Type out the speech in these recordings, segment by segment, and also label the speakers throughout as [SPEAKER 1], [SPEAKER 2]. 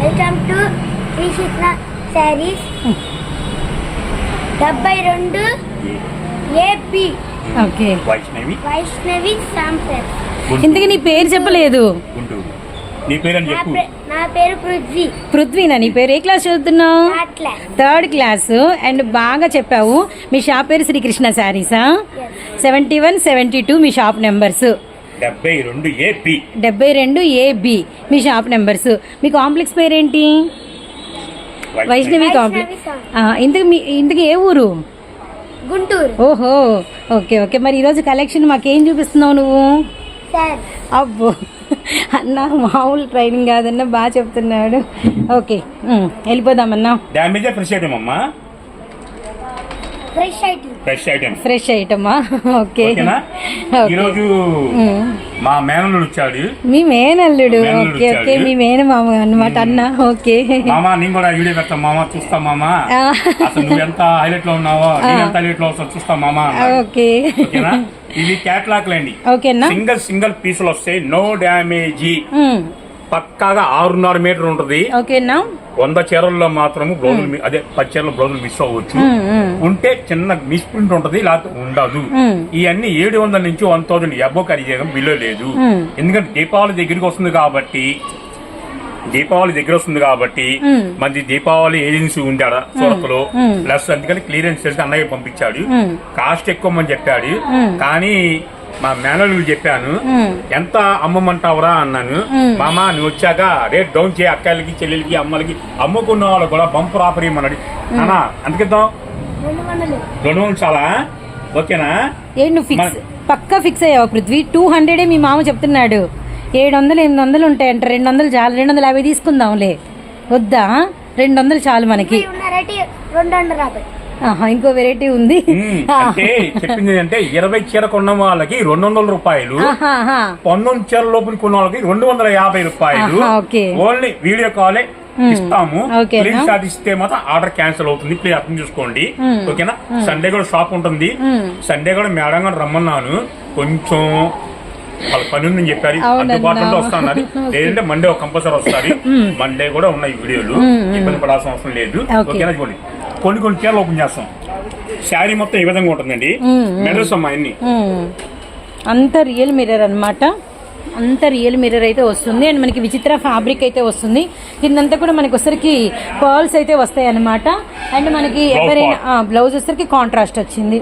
[SPEAKER 1] Welcome to Srikrishna sarees డెబ్బై రెండు AP
[SPEAKER 2] okay
[SPEAKER 3] Vaishnavi
[SPEAKER 1] Vaishnavi.
[SPEAKER 2] ఇంతకీ నీ పేరు చెప్పలేదు.
[SPEAKER 3] గుంటూరు నీ పేరు అని
[SPEAKER 1] నా
[SPEAKER 3] చెప్పు.
[SPEAKER 1] పే- నా పేరు పృథ్వీ.
[SPEAKER 2] పృథ్వీనా? నీ పేరు ఏ క్లాస్ చదువుతున్నావు?
[SPEAKER 1] అట్లా
[SPEAKER 2] థర్డ్ క్లాసు అండ్ బాగా చెప్పావు మీ షాప్ పేరు శ్రీకృష్ణ శారీసా సెవెంటీ వన్ సెవెంటీ టూ మీ షాప్ నెంబర్స్.
[SPEAKER 3] డెబ్బై రెండు ఏపీ.
[SPEAKER 2] డెబ్బై రెండు ఏబి మీ షాప్ నెంబర్స్. మీ కాంప్లెక్స్ పేరేంటి? వైష్ణవి. కాంప్లెక్స్ ఆ, ఇంతకు మీ ఇంతకు ఏ ఊరు?
[SPEAKER 1] గుంటూరు.
[SPEAKER 2] ఓహో ఓకే ఓకే. మరి ఈరోజు కలెక్షన్ మాకేం చూపిస్తున్నావు నువ్వు?
[SPEAKER 1] సార్.
[SPEAKER 2] అబ్బో అన్న మామూలు ట్రైనింగ్ కాదన్న బాగా చెప్తున్నాడు. ఓకే వెళ్ళిపోదామన్నా.
[SPEAKER 3] డ్యామేజే ఫ్రెష్ ఐటమ్ అమ్మా
[SPEAKER 1] fresh item
[SPEAKER 3] fresh item
[SPEAKER 2] fresh ఐటమా okay.
[SPEAKER 3] ఈరోజు. మా మేనల్లుడు వచ్చాడు.
[SPEAKER 2] మీ మేనల్లుడు. Okay okay. మీ మేన మామ. అన్నమాట అన్న. ఓకే.
[SPEAKER 3] మామా నేను కూడా వీడియో పెడతాం మామా చూస్తా మామా. అసలు నువ్వు ఎంత హైలైట్లో ఉన్నావో నేను ఎంత హైలైట్లో వస్తావు చూస్తా మామా.
[SPEAKER 2] ఓకే.
[SPEAKER 3] ఓకేనా? ఇవి క్యాట్లాక్ లేండి
[SPEAKER 2] ఓకేనా
[SPEAKER 3] సింగిల్ సింగిల్ పీసులు వస్తాయి. No damage. పక్కాగా ఆరున్నర మీటర్ ఉంటుంది.
[SPEAKER 2] ఓకేనా
[SPEAKER 3] వంద చీరల్లో మాత్రం బ్లౌజులు అదే పది చీరల బ్లౌజులు మిస్ అవ్వచ్చు ఉంటే చిన్న మిస్ప్రింట్ ఉంటది లేకపోతే ఉండదు. ఇవన్నీ ఏడు వందల నుంచి వన్ థౌసండ్ ఎబ్బో ఖరీదు బిలో లేదు. ఎందుకంటే దీపావళి దగ్గరికి వస్తుంది కాబట్టి దీపావళి దగ్గర వస్తుంది కాబట్టి. మంచి దీపావళి ఏజెన్సీ ఉండాడు
[SPEAKER 2] సూరత్లో.
[SPEAKER 3] ప్లస్ అందుకని క్లియరెన్స్ చేసి అన్నయ్య పంపించాడు. కాస్ట్ ఎక్కువమని చెప్పాడు
[SPEAKER 2] ఉమ్.
[SPEAKER 3] కానీ మా మేనలు చెప్పాను. ఎంత అమ్మమంటావురా అన్నాను. మామ. నువ్వు వచ్చాక రేట్ డౌన్ చేయి అక్కలకి చెల్లెలకి అమ్మలకి. అమ్ముకున్న వాళ్ళు కూడా బంపర్ ఆఫర్ ఇమ్మన్నాడు అన్నా అంతకిద్దాం
[SPEAKER 1] రెండు వందలు.
[SPEAKER 3] చాలా? ఓకేనా?
[SPEAKER 2] పక్కా ఫిక్స్ అయ్యావు పృథ్వీ? టూ హండ్రెడే మీ మామ చెప్తున్నాడు. ఏడు వందలు ఎనిమిది వందలు ఉంటాయంట. రెండు వందలు చాలు. రెండు వందల యాభై తీసుకుందాంలే. వద్దా? రెండు వందలు చాలు మనకి. ఇంకో వెరైటీ ఉంది.
[SPEAKER 3] అంటే చెప్పింది అంటే ఇరవై చీర కొన్న వాళ్ళకి రెండు వందల రూపాయలు. పంతొమ్మిది చీర లోపల కొన్న వాళ్ళకి రెండు వందల యాభై రూపాయలు. ఓన్లీ వీడియో కాలే ఇస్తాము. ఇస్తే మాత్రం ఆర్డర్ క్యాన్సిల్ అవుతుంది. ప్లీజ్ అర్థం చేసుకోండి. ఓకేనా? సండే కూడా షాప్ ఉంటుంది. సండే కూడా మేడం కూడా రమ్మన్నాను. కొంచెం వాళ్ళ పని ఉందని చెప్పారు. అందుబాటులో వస్తున్నారు లేదంటే మండే ఒక కంపల్సరీ వస్తారు మండే కూడా ఉన్నాయి వీడియోలు. ఇబ్బంది పడాల్సిన అవసరం లేదు.
[SPEAKER 2] ఓకే.
[SPEAKER 3] ఓకేనా చూడండి కొన్ని కొన్ని చీరలు ఓపెన్ చేస్తాం శారీ మొత్తం ఈ విధంగా ఉంటుందండి. మెడల్స్ అమ్మా అన్ని.
[SPEAKER 2] అంత రియల్ మిర్రర్ అన్నమాట. అంత రియల్ మిర్రర్ అయితే వస్తుంది. అండ్ మనకి విచిత్ర ఫ్యాబ్రిక్ అయితే వస్తుంది. కిందంతా కూడా మనకి వచ్చరికి పర్ల్స్ అయితే వస్తాయి అన్నమాట అండ్ మనకి ఎవరైనా బ్లౌజ్ వచ్చరికి కాంట్రాస్ట్ వచ్చింది.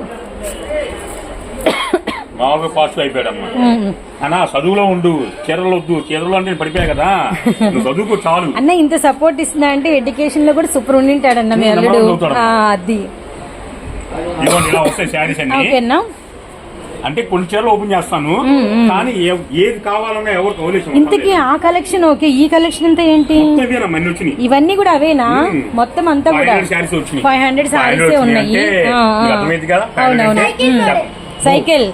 [SPEAKER 3] మామూలుగా పాజిటివ్ అయిపోయాడమ్మా. అన్నా చదువులో ఉండు. చీరలు వద్దు. చీరలు అంటే పడిపోయా కదా. నువ్వు చదువుకో చాలు.
[SPEAKER 2] అన్న ఇంత సపోర్ట్ ఇస్తున్నా అంటే ఎడ్యుకేషన్లో కూడా సూపర్ ఉండింటాడన్న మీ
[SPEAKER 3] ఉమ్,
[SPEAKER 2] అల్లుడు.
[SPEAKER 3] నెంబర్ వన్ చదువుతాడు.
[SPEAKER 2] ఆ, అది.
[SPEAKER 3] ఇదిగోండి ఇలా వస్తాయి శారీస్ అన్ని.
[SPEAKER 2] ఓకేనా
[SPEAKER 3] అంటే కొన్ని చీరలు ఓపెన్ చేస్తాను. కానీ ఏది కావాలన్నా వదిలేసి
[SPEAKER 2] ఇంతకీ ఆ కలెక్షన్ ఓకే ఈ కలెక్షన్ అంతా ఏంటి? ఇవన్నీ కూడా అవేనా. మొత్తం అంతా కూడా. ఫైవ్ హండ్రెడ్ సారీస్ ఉన్నాయి. సైకిల్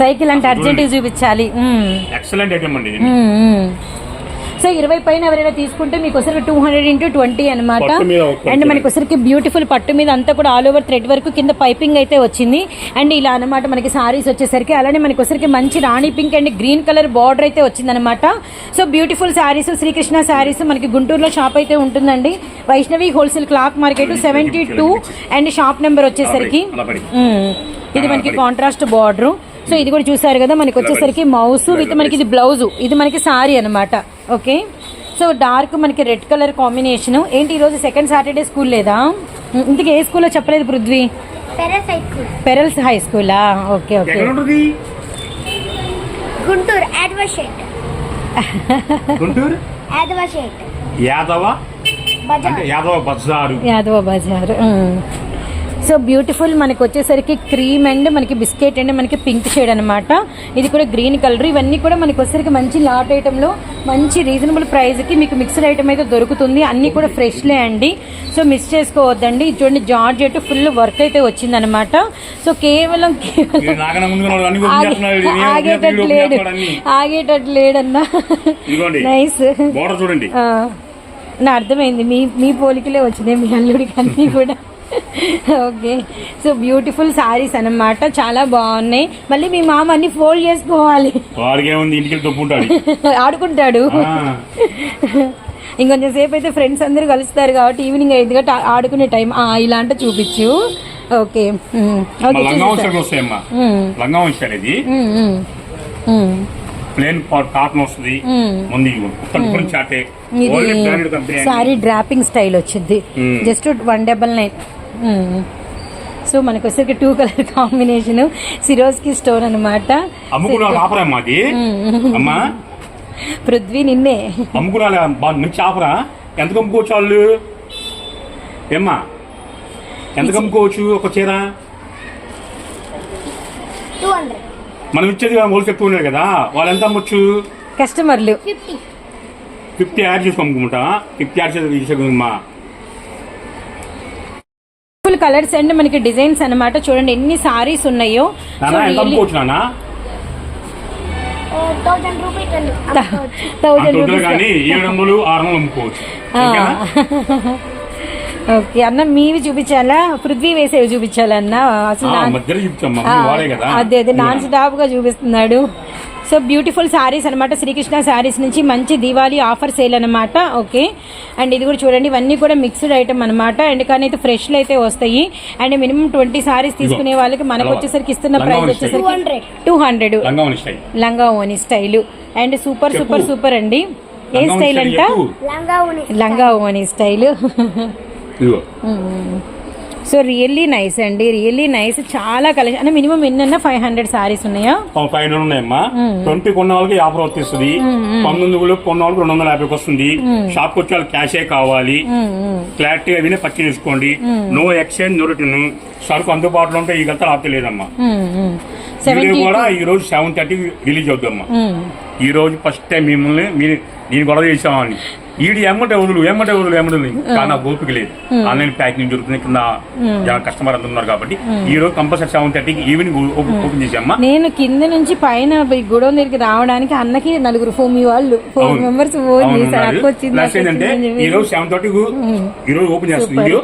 [SPEAKER 2] సైకిల్ అంటే అర్జెంట్ చూపించాలి.
[SPEAKER 3] ఎక్సలెంట్ ఐటమ్ అండి.
[SPEAKER 2] సో ఇరవై పైన ఎవరైనా తీసుకుంటే మీకు ఒకసారి టూ హండ్రెడ్ ఇంటూ ట్వంటీ అనమాట అండ్ మనకి ఒకసారికి బ్యూటిఫుల్ పట్టు మీద అంతా కూడా ఆల్ ఓవర్ థ్రెడ్ వరకు కింద పైపింగ్ అయితే వచ్చింది. అండ్ ఇలా అనమాట మనకి సారీస్ వచ్చేసరికి అలానే మనకి ఒకసారికి మంచి రాణి pink and green colour border అయితే వచ్చిందనమాట సో బ్యూటిఫుల్ శారీస్ శ్రీకృష్ణ శారీస్ మనకి గుంటూరులో షాప్ అయితే ఉంటుందండి. Vaishnavi wholesale clock market seventy two and shop number వచ్చేసరికి. ఇది మనకి కాంట్రాస్ట్ బార్డర్ సో ఇది కూడా చూసారు కదా మనకి వచ్చేసరికి మౌస్ విత్ మనకి ఇది బ్లౌజ్ ఇది మనకి సారీ అన్నమాట ఓకే సో డార్క్ మనకి రెడ్ కలర్ కాంబినేషన్ ఏంటి ఈరోజు సెకండ్ సాటర్డే స్కూల్ లేదా. ఇంతకీ ఏ స్కూల్లో చెప్పలేదు పృథ్వీ? పెరల్స్ హై స్కూలా ఓకే ఓకే
[SPEAKER 1] గుంటూరు
[SPEAKER 3] గుంటూరు? యాదవ? యాదవ బజారు.
[SPEAKER 2] యాదవ బజార్ మ్మ్. సో బ్యూటిఫుల్ మనకి వచ్చేసరికి క్రీమ్ అండ్ మనకి బిస్కెట్ అండ్ మనకి పింక్ షేడ్ అనమాట ఇది కూడా గ్రీన్ కలర్. ఇవన్నీ కూడా మనకి వచ్చేసరికి మంచి లాట్ ఐటెంలో మంచి రీజనబుల్ ప్రైస్కి మీకు మిక్స్డ్ ఐటమ్ అయితే దొరుకుతుంది. అన్నీ కూడా ఫ్రెష్లే అండి. సో మిస్ చేసుకోవద్దండి. చూడండి జార్జెట్ ఫుల్ వర్క్ అయితే వచ్చిందనమాట సో కేవలం ఆగేటట్టు లేడు. ఆగేటట్టు లేడన్నా. నైస్
[SPEAKER 3] చూడండి.
[SPEAKER 2] నా అర్థమైంది. మీ మీ పోలికలే వచ్చినాయి మీ అల్లుడికి అన్నీ కూడా. ఓకే సో బ్యూటిఫుల్ సారీస్ అన్నమాట. చాలా బాగున్నాయి. మళ్ళీ మీ మామ అన్ని ఫోల్డ్ చేసుకోవాలి. ఆడుకుంటాడు. ఇంకొంచెం సేపు అయితే ఫ్రెండ్స్ అందరూ కలుస్తారు కాబట్టి ఈవినింగ్ అయింది కాబట్టి ఆడుకునే టైం ఇలాంటి చూపించు. ఓకే.
[SPEAKER 3] ప్లేన్ కాటన్ వస్తుంది.
[SPEAKER 2] సారీ డ్రాపింగ్ స్టైల్ వచ్చింది. Just one double nine so మనకు వచ్చేసరికి two colour combination Swarovski stone అనమాట
[SPEAKER 3] అమ్మా.
[SPEAKER 2] పృథ్వీ నిన్నే.
[SPEAKER 3] అమ్ముకున్న వాళ్ళ- బా- మంచి ఆఫరా ఎంతకు అమ్ముకోవచ్చు వాళ్ళు? ఏమ్మా? ఎంతకు అమ్ముకోవచ్చు ఒక చీర?
[SPEAKER 1] టూ హండ్రెడ్
[SPEAKER 3] మనం ఇచ్చేది హోల్సేల్ ఎక్కువ ఉన్నారు కదా. వాళ్ళు ఎంత అమ్మొచ్చు?
[SPEAKER 2] కస్టమర్లు
[SPEAKER 1] ఫిఫ్టీ
[SPEAKER 3] ఫిఫ్టీ యాడ్ చేసుకు అమ్ముకుంటా ఫిఫ్టీ యాడ్ చేసుకుందమ్మా
[SPEAKER 2] ఫుల్ కలర్స్ అండ్ మనకి డిజైన్స్ అన్నమాట. చూడండి ఎన్ని సారీస్ ఉన్నాయో.
[SPEAKER 1] Thousand rupees?
[SPEAKER 2] ఓకే అన్న మీవి చూపించాలా? పృథ్వీ వేసేవి చూపించాలా అన్న అసలు అదే అదే నాన్ స్టాప్గా చూపిస్తున్నాడు. సో బ్యూటిఫుల్ సారీస్ అనమాట శ్రీకృష్ణ సారీస్ నుంచి మంచి దివాళీ ఆఫర్ సేల్ అనమాట ఓకే. అండ్ ఇది కూడా చూడండి ఇవన్నీ కూడా మిక్స్డ్ ఐటమ్ అనమాట అండ్ కానీ అయితే ఫ్రెష్లు అయితే వస్తాయి. అండ్ మినిమం ట్వంటీ సారీస్ తీసుకునే వాళ్ళకి మనకు వచ్చేసరికి ఇస్తున్న ప్రైస్. వచ్చేసరికి టూ హండ్రెడ్.
[SPEAKER 3] లంగా స్టైల్.
[SPEAKER 2] లంగా ఓని style. And super. Super super అండి. ఏ స్టైల్ అంట.
[SPEAKER 1] లంగా
[SPEAKER 2] ఓని స్టైల్. సో రియల్లీ నైస్ అండి. రియల్లీ నైస్ చాలా కలెక్షన్ అంటే మినిమం ఎన్నన్నా ఫైవ్ హండ్రెడ్ సారీస్ ఉన్నాయా?
[SPEAKER 3] ఫైవ్ హండ్రెడ్ ఉన్నాయమ్మా. ట్వంటీ కొన్న వాళ్ళకి ఆఫర్ వచ్చేస్తుంది పంతొమ్మిది వందలు కొన్న వాళ్ళకి రెండు వందల యాభైకి వస్తుంది. షాప్ వచ్చి వాళ్ళకి క్యాషే కావాలి. క్లారిటీ వినే పచ్చి తీసుకోండి నో ఎక్స్చేంజ్ నో రిటర్న్ సరుకు అందుబాటులో ఉంటే ఈ గంట ఆప్తే లేదమ్మా. వీడియో
[SPEAKER 2] సెవెంటీ
[SPEAKER 3] కూడా ఈ రోజు సెవెన్ థర్టీ రిలీజ్ అవుద్దమ్మా ఈ రోజు ఫస్ట్ టైం మిమ్మల్ని మీరు నేను గొడవ చేసామని ఈడి ఎమ్మటే వదులు ఎమ్మటే వదులు ఎమ్మటే వదులు. కానీ నాకు ఓపిక లేదు. ఆన్లైన్ ప్యాకింగ్ జరుగుతుంది కింద కస్టమర్ అంత ఉన్నారు కాబట్టి. ఈ రోజు కంపల్సరీ సెవెన్ థర్టీకి ఈవినింగ్ ఓపెన్ చేసామ్మా
[SPEAKER 2] నేను కింద నుంచి పైన ఈ గుడౌన్ దగ్గరికి రావడానికి అన్నకి నలుగురు ఫోన్ మీ వాళ్ళు ఫోర్. మెంబర్స్ ఫోన్ చేశారు.
[SPEAKER 3] ఏంటంటే ఈ. రోజు సెవెన్ థర్టీ ఈ రోజు ఓపెన్ చేస్తుంది వీడియో.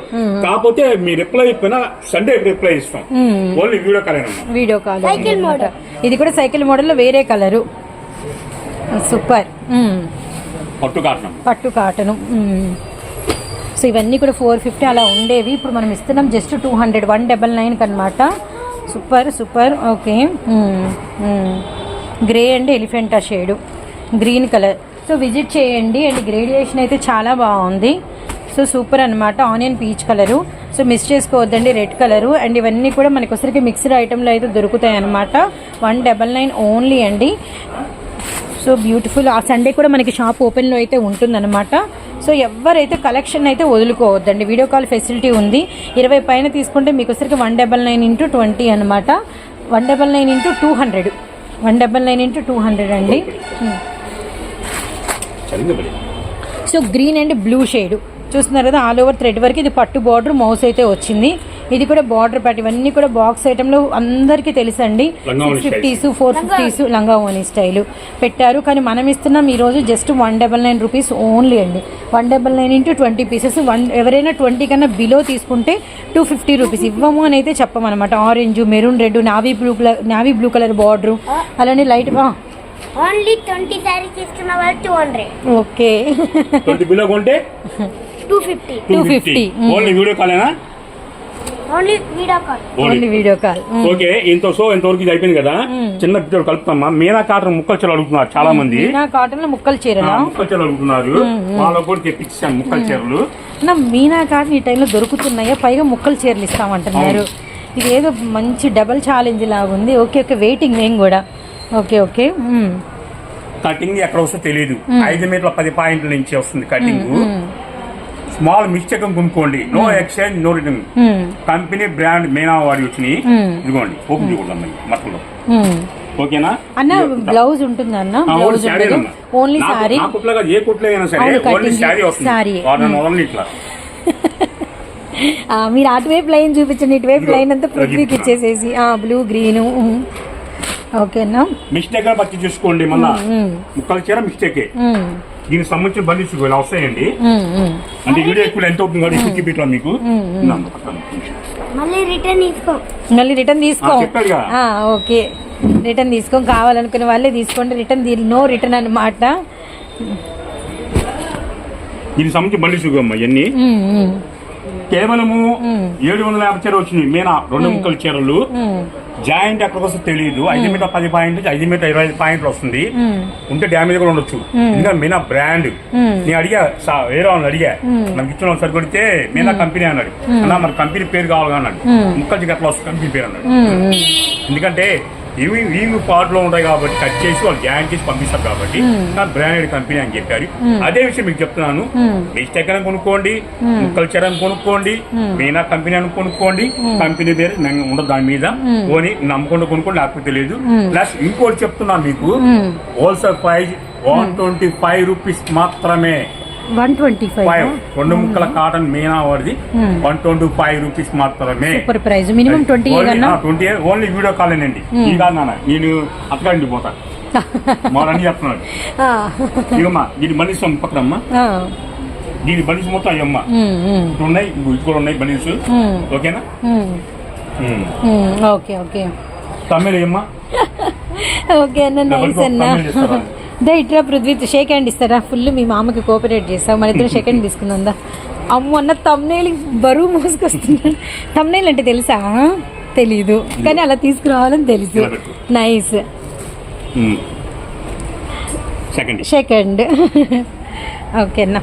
[SPEAKER 3] కాకపోతే మీ రిప్లై అయిపోయినా సండే రిప్లై ఇస్తాం. ఓన్లీ వీడియో కాలేనమ్మా
[SPEAKER 2] వీడియో కాల్
[SPEAKER 1] సైకిల్. మోడల్.
[SPEAKER 2] ఇది కూడా సైకిల్ మోడల్లో వేరే కలరు. సూపర్.
[SPEAKER 3] పట్టు కాటనం
[SPEAKER 2] కాటను సో ఇవన్నీ కూడా ఫోర్ ఫిఫ్టీ అలా ఉండేవి. ఇప్పుడు మనం ఇస్తున్నాం just two hundred one double నైన్కి అనమాట super super. Okay. Grey and Elephanta shade. Green colour so visit చేయండి. అండ్ గ్రేడియేషన్ అయితే చాలా బాగుంది. సో సూపర్ అనమాట onion peach colour so miss చేసుకోవద్దండి. రెడ్ కలరు అండ్ ఇవన్నీ కూడా మనకి ఒకసారికి మిక్స్డ్ ఐటెంలో అయితే దొరుకుతాయి అనమాట వన్ డబల్ నైన్ ఓన్లీ అండి. సో బ్యూటిఫుల్ ఆ సండే కూడా మనకి షాప్ ఓపెన్లో అయితే ఉంటుందన్నమాట. సో ఎవరైతే కలెక్షన్ అయితే వదులుకోవద్దండి వీడియో కాల్ ఫెసిలిటీ ఉంది. ఇరవై పైన తీసుకుంటే మీకు వచ్చరికి one double nine into twenty అనమాట one double nine into two hundred one double nine into two hundred అండి. Hmm. So green and blue shade చూస్తున్నారు కదా ఆల్ ఓవర్ థ్రెడ్ వరకు ఇది పట్టు బార్డర్ మౌస్ అయితే వచ్చింది. ఇది కూడా బార్డర్ పార్ట్ ఇవన్నీ కూడా బాక్స్ ఐటెంలో అందరికీ తెలుసండి. సిక్స్ ఫిఫ్టీస్ ఫోర్ ఫిఫ్టీస్ లంగా ఓని స్టైల్ పెట్టారు. కానీ మనం ఇస్తున్నాం ఈరోజు just one double nine rupees only అండి. One double nine into twenty pieces one ఎవరైనా ట్వంటీ కన్నా బిలో తీసుకుంటే టూ ఫిఫ్టీ రూపీస్ ఇవ్వము అని అయితే చెప్పమన్నమాట. Orange maroon red navy blue colour navy blue colour border అలానే లైట్
[SPEAKER 1] ఓన్లీ ట్వంటీ శారీస్ తీసుకున్న వాళ్ళు టూ హండ్రెడ్
[SPEAKER 2] ఓకే
[SPEAKER 3] బిలో కొంటే
[SPEAKER 1] టూ ఫిఫ్టీ
[SPEAKER 3] టూ
[SPEAKER 2] 250.
[SPEAKER 3] ఫిఫ్టీ
[SPEAKER 2] మ్మ్.
[SPEAKER 3] Only video కాలేనా
[SPEAKER 1] only video call
[SPEAKER 2] only video call
[SPEAKER 3] okay ఇంత so ఇంతవరకు ఇది అయిపోయింది కదా? చిన్న పిల్లలు కలుపుతామా? మీనా కాటన్ ముక్కలు చీరలు అడుగుతున్నారు చాలా మంది
[SPEAKER 2] మీనా కాటన్లో ముక్కలు చీరలా?
[SPEAKER 3] ముక్కలు చీరలు అడుగుతున్నారు. వాళ్ళకు కూడా తెప్పించాను ముక్కలు చీరలు.
[SPEAKER 2] నా మీనా కాటన్ ఈ టైంలో దొరుకుతున్నాయా? పైగా ముక్కలు చీరలు ఇస్తామంటున్నారు. ఇది ఏదో మంచి డబల్ ఛాలెంజ్ లాగా ఉంది. ఓకే ఓకే వెయిటింగ్ మేము కూడా. Okay okay.
[SPEAKER 3] కటింగ్ ఎక్కడ వస్తుందో తెలియదు ఐదు మీటర్ల పది పాయింట్ల నుంచి వస్తుంది కటింగ్ స్మాల్ మిస్టేక్ కొనుక్కోండి. No exchange no return.
[SPEAKER 2] మ్మ్.
[SPEAKER 3] కంపెనీ బ్రాండ్ మీనా వాడి వచ్చినాయి
[SPEAKER 2] మ్మ్.
[SPEAKER 3] ఇదిగోండి ఓపెన్ చూడండి మట్టలు. ఓకేనా?
[SPEAKER 2] అన్న బ్లౌజ్ ఉంటుందా అన్న
[SPEAKER 3] ఓన్లీ
[SPEAKER 2] బ్లౌజ్. ఓన్లీ
[SPEAKER 3] నాకు-
[SPEAKER 2] సారీ
[SPEAKER 3] నా కుట్లుగా ఏ కుట్లో అయినా సరే ఓన్లీ శారీ వస్తుంది. మొదలు ఇట్లా.
[SPEAKER 2] మీరు అటువైపు లైన్ చూపించండి ఇటువైపు లైన్ అంతా పృథ్వీకి. ఇచ్చేసేసి బ్లూ గ్రీన్ ఓకేనా
[SPEAKER 3] మిస్టేక్ పచ్చి చూసుకోండి మళ్ళా. ముక్కల చీర మిస్టేకే. దీనికి సంబంధించిన బండిల్స్ ఇలా వస్తాయండి. అంటే వీడియో ఎక్కువ ఎంత అవుతుంది కాబట్టి ఫిఫ్టీ ఫీట్లో మీకు.
[SPEAKER 1] మళ్ళీ రిటర్న్ తీసుకో.
[SPEAKER 2] మళ్ళీ రిటర్న్ తీసుకో.
[SPEAKER 3] ఆ, చెప్పాడుగా.
[SPEAKER 2] ఆ, ఓకే. రిటర్న్ తీసుకో. కావాలనుకునే వాళ్ళే తీసుకోండి. రిటర్న్ నో రిటర్న్ అనమాట
[SPEAKER 3] దీనికి సంబంధించిన బండిల్స్ అమ్మా ఇవన్నీ. కేవలము ఏడు వందల యాభై చీర వచ్చింది మీనా రెండు ముక్కల చీరలు. జాయింట్ ఎక్కడికి వస్తే తెలియదు ఐదు మీటర్ పది పాయింట్ ఐదు మీటర్ ఇరవై ఐదు పాయింట్లు వస్తుంది.
[SPEAKER 2] ఉమ్,
[SPEAKER 3] ఉంటే డ్యామేజ్ కూడా ఉండొచ్చు. ఇంకా మీనా బ్రాండ్. నేను అడిగా వేరే వాళ్ళని అడిగా. నాకు ఇచ్చిన వాళ్ళు సరికొడితే మీనా కంపెనీ అన్నాడు. అన్నా మరి కంపెనీ పేరు కావాలి అన్నాడు. ముక్కలకి ఎట్లా వస్తుంది కంపెనీ పేరు అన్నాడు. ఎందుకంటే ఇవి ఇవి పార్ట్లో ఉంటాయి కాబట్టి కట్ చేసి వాళ్ళు జాయిన్ చేసి పంపిస్తారు కాబట్టి నా బ్రాండెడ్ కంపెనీ అని చెప్పారు. అదే విషయం మీకు చెప్తున్నాను. మిస్టేక్ అని కొనుక్కోండి ముక్కలు చీరని కొనుక్కోండి మీనా కంపెనీ అని కొనుక్కోండి కంపెనీ పేరు ఉండదు దాని మీద. కొని నమ్ముకుంటూ కొనుక్కోండి లేకపోతే తెలియదు. ప్లస్ ఇంకోటి చెప్తున్నాను మీకు. Wholesale price one twenty five rupees మాత్రమే.
[SPEAKER 2] వన్ ట్వంటీ
[SPEAKER 3] ఫైవ్ రెండు ముక్కల కాటన్ మీనా వాడిది వన్ ట్వంటీ ఫైవ్ రూపీస్ మాత్రమే.
[SPEAKER 2] Super price minimum twenty
[SPEAKER 3] twenty only video call అండి ఈ కాదు నాన్న నేను అత్తగారింటి పోతా. మా అన్ని చెప్తున్నాడు.
[SPEAKER 2] ఆ,
[SPEAKER 3] ఇగమ్మా దీని బండిస్ పక్కనమ్మా. దీని బండిస్ మొత్తం అయ్యమ్మా. ఇక్కడ ఉన్నాయి కూడా ఉన్నాయి
[SPEAKER 2] ఉమ్,
[SPEAKER 3] ఓకేనా?
[SPEAKER 2] Okay okay.
[SPEAKER 3] తమిళ అమ్మా
[SPEAKER 2] ఓకే అన్న నైస్ అన్న? దా ఇట్రా పృథ్వీ షేక్ హ్యాండ్ ఇస్తారా? ఫుల్ మీ మామకి కోఆపరేట్ చేస్తావు. మన ఇద్దరు షేక్ హ్యాండ్ తీసుకుందా అమ్మ అన్న తమ్నేల్ బరువు మోసుకొస్తున్నాడు తమ్నేల్ అంటే తెలుసా? తెలీదు. కానీ అలా తీసుకురావాలని తెలుసు. Nice
[SPEAKER 3] second
[SPEAKER 2] shake hand okay అన్న.